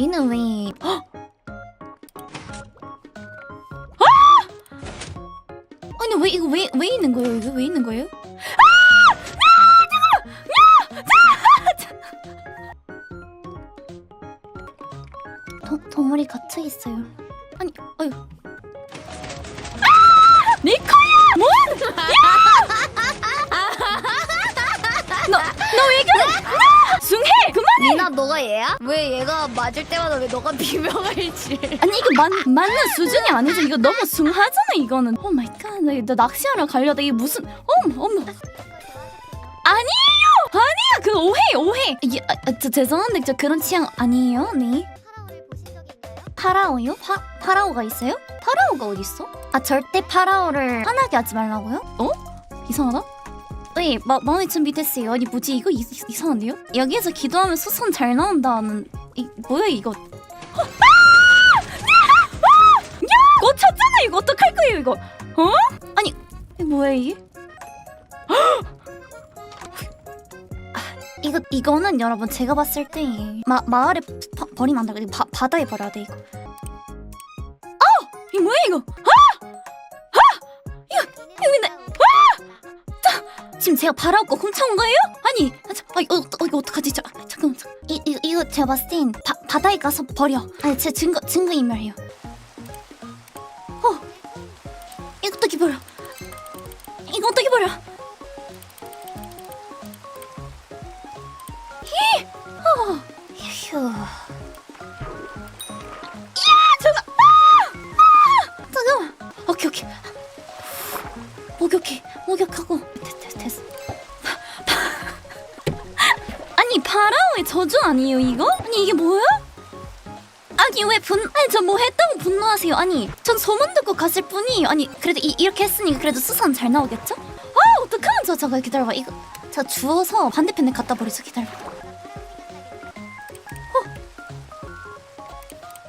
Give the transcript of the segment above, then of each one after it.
얘는 왜? 헉! 아! 아니 왜 이거 왜 왜 있는 거예요? 이거 왜 있는 거예요? 도, 동물이 갇혀 있어요. 아니, 어휴. 아! 니코야! 뭔? 너, 얘야? 왜 얘가 맞을 때마다 왜 너가 비명할지 아니 이게 맞, 맞는 수준이 아니죠. 이거 너무 숭하잖아 이거는. 오 마이 갓. 나, 나 낚시하러 가려다 이게 무슨 어머 어머. 아니에요. 아니야. 그 오해 오해. 이게 아, 아, 저 죄송한데 저 그런 취향 아니에요. 네. 파라오요? 파 파라오가 있어요? 파라오가 어디 있어? 아 절대 파라오를 화나게 하지 말라고요? 어? 이상하다. 네, 마, 마음의 준비 됐어요. 아니 뭐지 이거 이, 이- 이 상한데요? 여기에서 기도하면 수선 잘 나온다는 이 뭐야 이거? 꽂혔잖아 이거 어떡할 거예요 이거 어? 아니 이게 뭐야 이게? 아, 이거 이거는 여러분 제가 봤을 때 마, 마을에 버, 버리면 안 돼. 이거 바, 바다에 버려야 돼 이거. 아! 이거 뭐야 이거? 아! 아! 지금 제가 바라올 거 훔쳐온 거예요? 아니, 아, 저, 아, 어, 이거 어떡하지? 저, 아, 잠깐만, 잠깐. 이, 이, 이거 제가 봤을 땐 바, 바다에 가서 버려. 아니, 제 증거, 증거 인멸해요. 어, 이거 어떻게 버려? 이거 어떻게 버려? 히, 어, 휴. 아, 아, 잠깐만. 오케이, 오케이. 목욕해, 목욕하고. 파라오의 저주 아니에요 이거? 아니 이게 뭐야? 아니 왜 분? 아니 저 뭐 했다고 분노하세요? 아니 전 소문 듣고 갔을 뿐이에요. 아니 그래도 이, 이렇게 했으니까 그래도 수산 잘 나오겠죠? 아 어떡하면 저 저거 기다려봐 이거 저 주워서 반대편에 갖다 버리죠 기다려봐.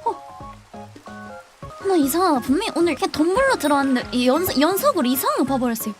어, 어. 나 이상하다 분명히 오늘 그냥 동물로 들어왔는데 이 연속 연속으로 이상한 거 봐버렸어요.